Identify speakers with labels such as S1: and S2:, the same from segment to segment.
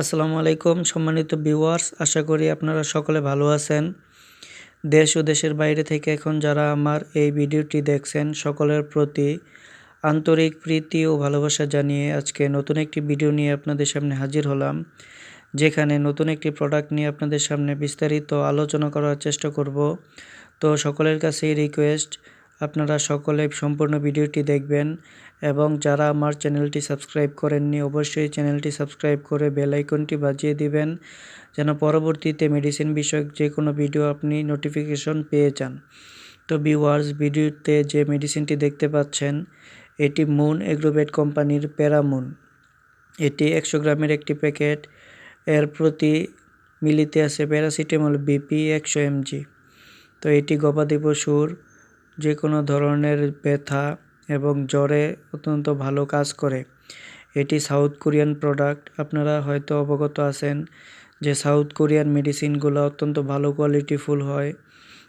S1: আসসালামু আলাইকুম, সম্মানিত ভিউয়ার্স আশা করি আপনারা সকলে ভালো আছেন। দেশ ও দেশের বাইরে থেকে এখন যারা আমার এই ভিডিওটি দেখছেন, সকলের প্রতি আন্তরিক প্রীতি ও ভালোবাসা জানিয়ে আজকে নতুন একটি ভিডিও নিয়ে আপনাদের সামনে হাজির হলাম, যেখানে নতুন একটি প্রোডাক্ট নিয়ে আপনাদের সামনে বিস্তারিত আলোচনা করার চেষ্টা করব। তো সকলের কাছেই রিকোয়েস্ট আপনারা সকলে সম্পূর্ণ ভিডিওটি দেখবেন এবং যারা আমার চ্যানেলটি সাবস্ক্রাইব করেননি অবশ্যই চ্যানেলটি সাবস্ক্রাইব করে বেল আইকনটি বাজিয়ে দিবেন যেন পরবর্তীতে মেডিসিন বিষয়ক যে কোনো ভিডিও আপনি নোটিফিকেশন পেয়ে যান। তো ভিউয়ার্স ভিডিওতে যে মেডিসিনটি দেখতে পাচ্ছেন, এটি মুন এগ্রোভেট কোম্পানির প্যারামুন এটি একশো গ্রামের একটি প্যাকেট, এর প্রতি মিলিতে আছে প্যারাসিটামল বিপি একশো এমজি তো এটি গবাদি পশুর যে কোনো ধরনের ব্যথা এবং জ্বরে অত্যন্ত ভালো কাজ করে। এটি সাউথ কোরিয়ান প্রোডাক্ট। আপনারা হয়তো অবগত আছেন যে সাউথ কোরিয়ান মেডিসিনগুলো অত্যন্ত ভালো কোয়ালিটিফুল হয়।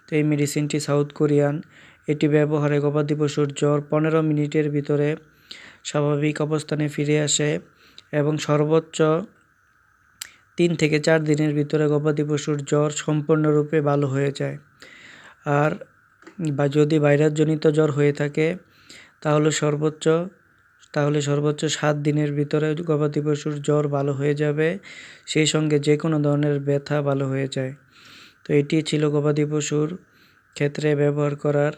S1: তো এই মেডিসিনটি সাউথ কোরিয়ান। এটি ব্যবহারে গবাদি পশুর জ্বর পনেরো মিনিটের ভিতরে স্বাভাবিক অবস্থানে ফিরে আসে এবং সর্বোচ্চ তিন থেকে চার দিনের ভিতরে গবাদি পশুর জ্বর সম্পূর্ণরূপে ভালো হয়ে যায়। আর বা যদি ভাইরাসজনিত জ্বর হয়ে থাকে, তাহলে সর্বোচ্চ তাহলে সর্বোচ্চ সাত দিনের ভিতরে গবাদি পশুর জ্বর ভালো হয়ে যাবে। সেই সঙ্গে যে কোনো ধরনের ব্যথা ভালো হয়ে যায়। তো এটি ছিল গবাদি পশুর ক্ষেত্রে ব্যবহার করার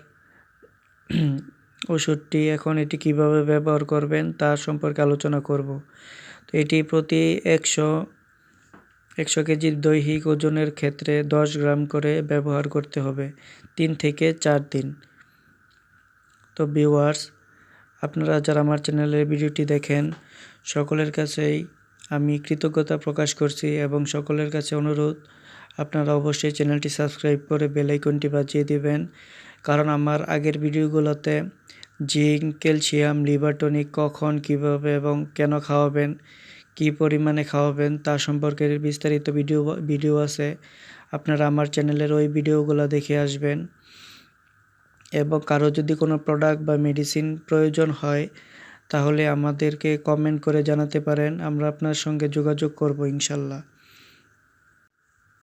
S1: ওষুধটি। এখন এটি কীভাবে ব্যবহার করবেন তার সম্পর্কে আলোচনা করব। তো এটি প্রতি একশো একশো কেজি দৈহিক ওজনের ক্ষেত্রে দশ গ্রাম করে ব্যবহার করতে হবে, তিন থেকে চার দিন। তো ভিউয়ার্স, আপনারা যারা আমার চ্যানেলের ভিডিওটি দেখেন, সকলের কাছেই আমি কৃতজ্ঞতা প্রকাশ করছি এবং সকলের কাছে অনুরোধ, আপনারা অবশ্যই চ্যানেলটি সাবস্ক্রাইব করে বেলাইকনটি বাজিয়ে দিবেন। কারণ আমার আগের ভিডিওগুলোতে জিঙ্ক, ক্যালসিয়াম, লিভার টনিক কখন, কীভাবে এবং কেন খাওয়াবেন কি পরিমাণে খাওয়াবেন তা সম্পর্কে বিস্তারিত ভিডিও ভিডিও আছে। আপনারা আমার চ্যানেলের ওই ভিডিওগুলো দেখে আসবেন। এবং কারও যদি কোনো প্রোডাক্ট বা মেডিসিন প্রয়োজন হয়, তাহলে আমাদেরকে কমেন্ট করে জানাতে পারেন, আমরা আপনার সঙ্গে যোগাযোগ করব ইনশাল্লাহ।